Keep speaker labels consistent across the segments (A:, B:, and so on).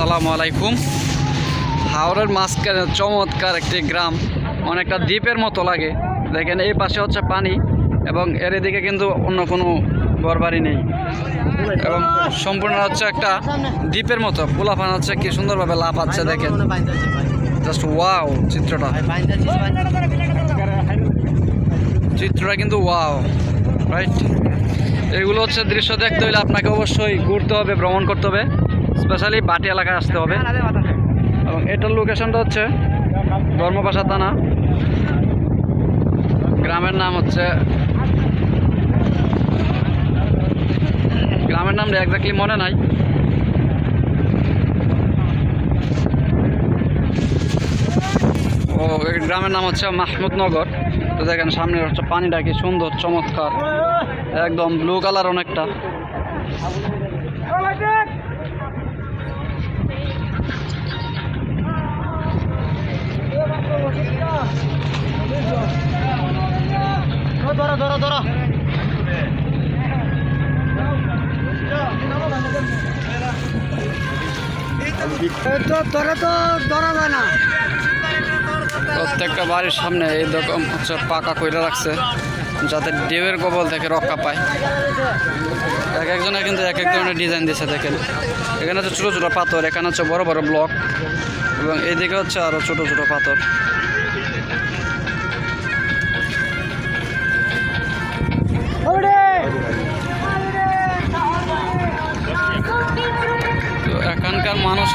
A: আসসালামু আলাইকুম। হাওড়ের মাঝখানে চমৎকার একটি গ্রাম, অনেকটা দ্বীপের মতো লাগে। দেখেন, এই পাশে হচ্ছে পানি এবং এর এদিকে কিন্তু অন্য কোনো ঘরবাড়ি নেই। এবং সম্পূর্ণ হচ্ছে একটা দ্বীপের মতো। পোলাফান হচ্ছে কি সুন্দরভাবে লাভ আছে দেখেন। জাস্ট ওয়াও চিত্রটা। চিত্রটা কিন্তু ওয়াও রাইট এগুলো হচ্ছে দৃশ্য দেখতে হলে আপনাকে অবশ্যই ঘুরতে হবে, ভ্রমণ করতে হবে। স্পেশালি বাটি এলাকায় আসতে হবে। এবং এটার লোকেশনটা হচ্ছে ধর্মপাশা থানা। গ্রামের নাম হচ্ছে গ্রামের নামটা একজাক্টলি মনে নাই। ও গ্রামের নাম হচ্ছে মাহমুদনগর তো দেখেন, সামনে হচ্ছে পানিটা কি সুন্দর, চমৎকার। একদম ব্লু কালার অনেকটা।
B: ধরো ধরো ধরো। ধরে তো ধরা যায় না।
A: প্রত্যেকটা বাড়ির সামনে এই রকম হচ্ছে পাকা কইরা রাখছে যাতে ঢেউয়ের কবল থেকে রক্ষা পায়। এক একজনে কিন্তু এক এক ধরনের ডিজাইন দিয়েছে দেখেন। এখানে হচ্ছে ছোটো ছোটো পাথর এখানে হচ্ছে বড় বড় ব্লক এবং এইদিকে হচ্ছে আরও ছোটো ছোটো পাথর।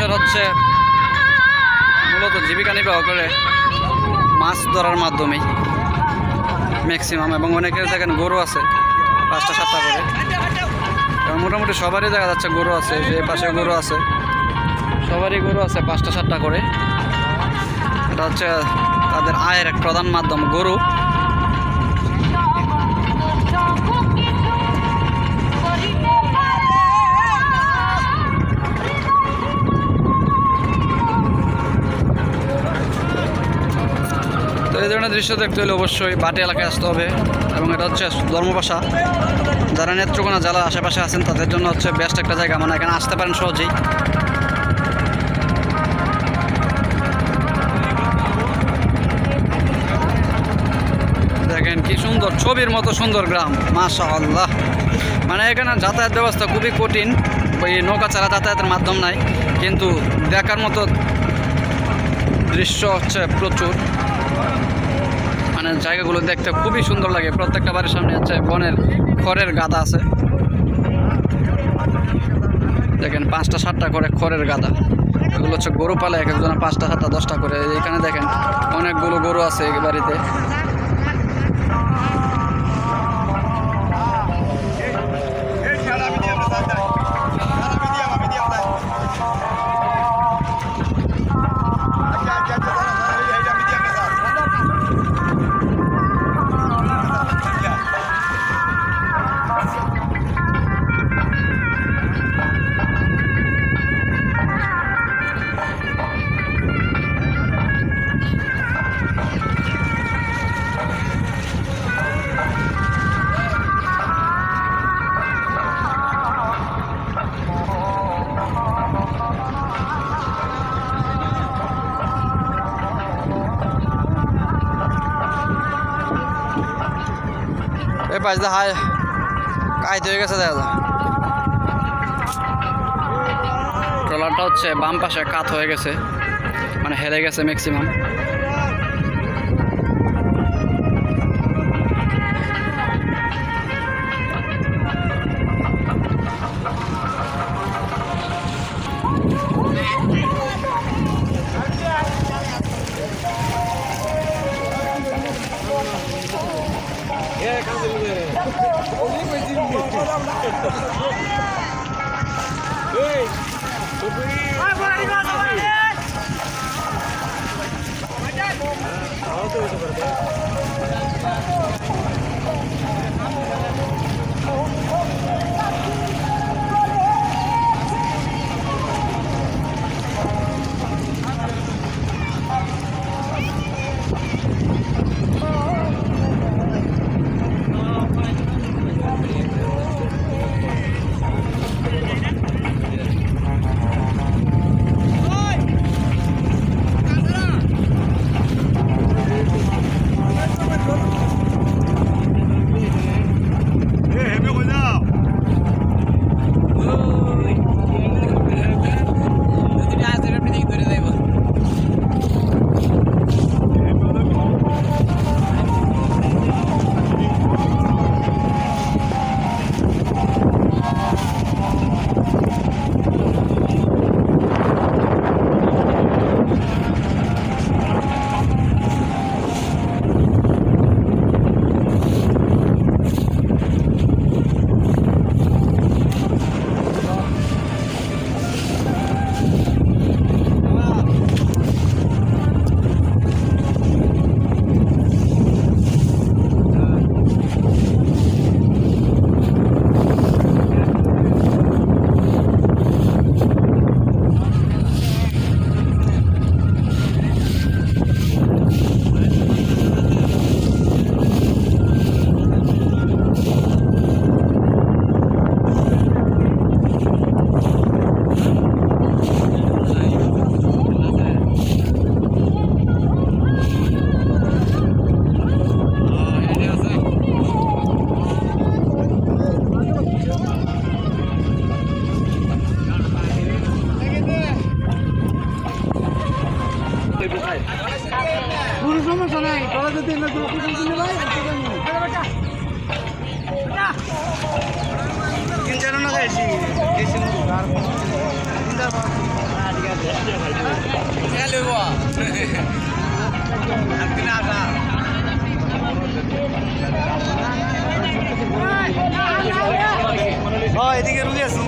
A: মানুষের হচ্ছে মূলত জীবিকা নির্বাহ করে মাছ ধরার মাধ্যমে ম্যাক্সিমাম, এবং অনেকের দেখেন গরু আছে, পাঁচটা, সাতটা করে। মোটামুটি সবারই দেখা যাচ্ছে গরু আছে, যে পাশে গরু আছে, সবারই গরু আছে পাঁচটা, সাতটা করে। এটা হচ্ছে তাদের আয়ের এক প্রধান মাধ্যম, গরু। দৃশ্য দেখতে হলে অবশ্যই বাটি এলাকায় আসতে হবে এবং এটা হচ্ছে ধর্মবাসা যারা নেত্রকোনা জেলার আশেপাশে আছেন, তাদের জন্য হচ্ছে বেস্ট একটা জায়গা। মানে এখানে আসতে পারেন সহজেই। দেখেন কি সুন্দর, ছবির মতো সুন্দর গ্রাম। মাশা আল্লাহ মানে এখানে যাতায়াত ব্যবস্থা খুবই কঠিন। ওই নৌকা ছাড়া যাতায়াতের মাধ্যম নাই। কিন্তু দেখার মতো দৃশ্য হচ্ছে প্রচুর। মানে জায়গাগুলো দেখতে খুবই সুন্দর লাগে। প্রত্যেকটা বাড়ির সামনে হচ্ছে বনের খড়ের গাদা আছে। দেখেন পাঁচটা সাতটা করে খড়ের গাদা। এগুলো হচ্ছে গরু পালে এক একজনে পাঁচটা, সাতটা, দশটা করে। এখানে দেখেন অনেকগুলো গরু আছে এই বাড়িতে। দা হাই কাইতে হয়ে গেছে দেখা। ট্রলারটা হচ্ছে বাম পাশে কাত হয়ে গেছে। মানে হেরে গেছে ম্যাক্সিমাম Oh, oh, oh.
B: তিন চার না খাইছি গেছি আর তিন চার এদিকে রুগী আছে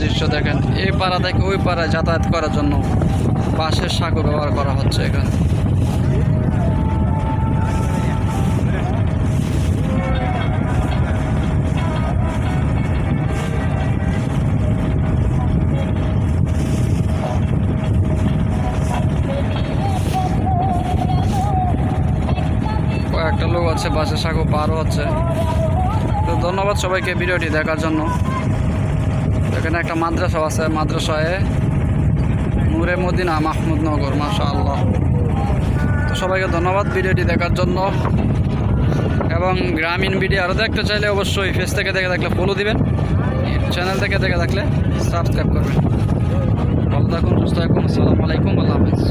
A: দৃশ্য দেখেন। এই পাড়া থেকে ওই পাড়ায় যাতায়াত করার জন্য বাঁশের সাঁকো ব্যবহার করা হচ্ছে এখানে। কয়েকটা লোক আছে বাসের সাঁকো পারও হচ্ছে। তো ধন্যবাদ সবাইকে ভিডিওটি দেখার জন্য। এখানে একটা মাদ্রাসা আছে, মাদ্রাসায় নূরে মদিনা মাহমুদনগর মাশা আল্লাহ তো সবাইকে ধন্যবাদ ভিডিওটি দেখার জন্য। এবং গ্রামীণ ভিডিও আরও দেখতে চাইলে অবশ্যই ফেস থেকে দেখে থাকলে ফলো দিবেন। চ্যানেল থেকে দেখে থাকলে সাবস্ক্রাইব করবেন। ভালো থাকুন, সুস্থ থাকুন, আসসালামু আলাইকুম, আল্লাহ হাফিজ।